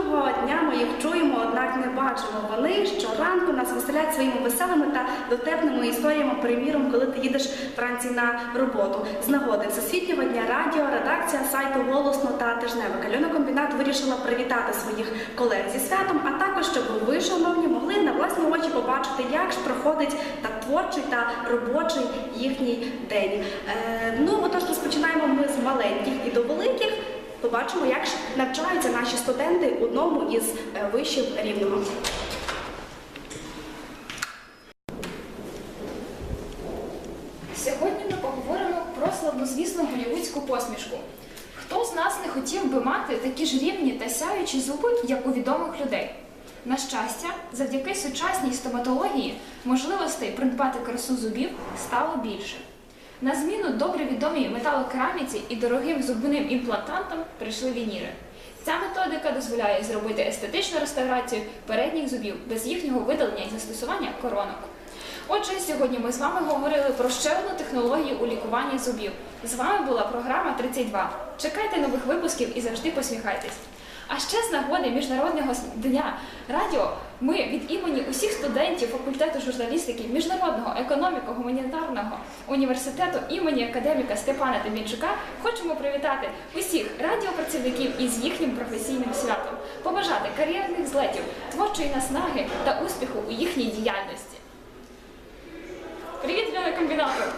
Кожного дня ми їх чуємо, однак не бачимо. Вони щоранку нас веселять своїми веселими та дотепними історіями. Приміром, коли ти їдеш вранці на роботу. З нагоди Всесвітнього дня радіо, редакція сайту Голосно та Тижневик. Альона Комбінат вирішила привітати своїх колег зі святом, а також щоб ви, шановні, могли на власні очі побачити, як ж проходить та творчий та робочий їхній день. Побачимо, як навчаються наші студенти одному із е, вишів рівного. Сьогодні ми поговоримо про славнозвісну голівудську посмішку. Хто з нас не хотів би мати такі ж рівні та сяючі зуби, як у відомих людей? На щастя, завдяки сучасній стоматології можливостей придбати красу зубів стало більше. На зміну добре відомій металокераміці і дорогим зубним імплантантам прийшли вініри. Ця методика дозволяє зробити естетичну реставрацію передніх зубів без їхнього видалення і застосування коронок. Отже, сьогодні ми з вами говорили про ще одну технологію у лікуванні зубів. З вами була програма 32. Чекайте нових випусків і завжди посміхайтесь. А ще з нагоди Міжнародного дня радіо ми від імені усіх студентів факультету журналістики Міжнародного економіко-гуманітарного університету імені академіка Степана Темінчука хочемо привітати усіх радіопрацівників із їхнім професійним святом, побажати кар'єрних злетів, творчої наснаги та успіху у їхній діяльності. Привіт, Льона комбінатор!